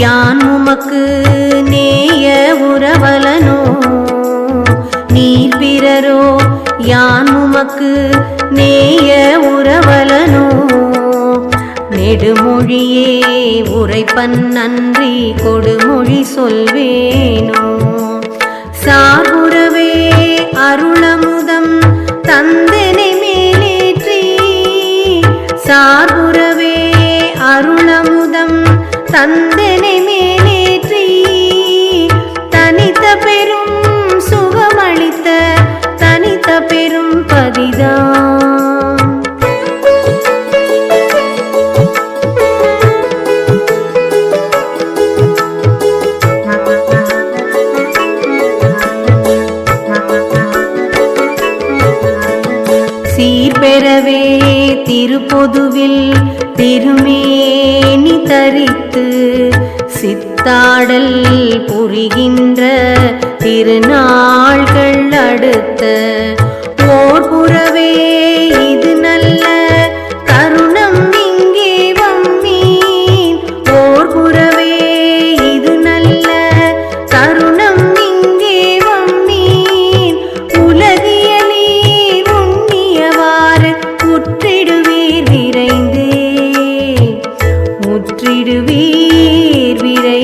யான் உமக்கு நேய உறவலனோ? நீர் பிறரோ யான் உமக்கு நேய உறவலனோ? நெடுமொழியே உரைப்பன் நன்றி கொடுமொழி சொல்வேனோ? சாகுரவே அருளமுதம் தந்தனை மேலேற்றி சாகுரவே தந்தனை மேலேற்றி தனித்த பெரும் சுகமளித்த தனித்த பெரும் பதிதான் சீர்பெறவே திருப்பொதுவில் திருமேனி தரித்து சித்தாடல் புரிகின்ற திருநாள்கள் அடுத்த வீரை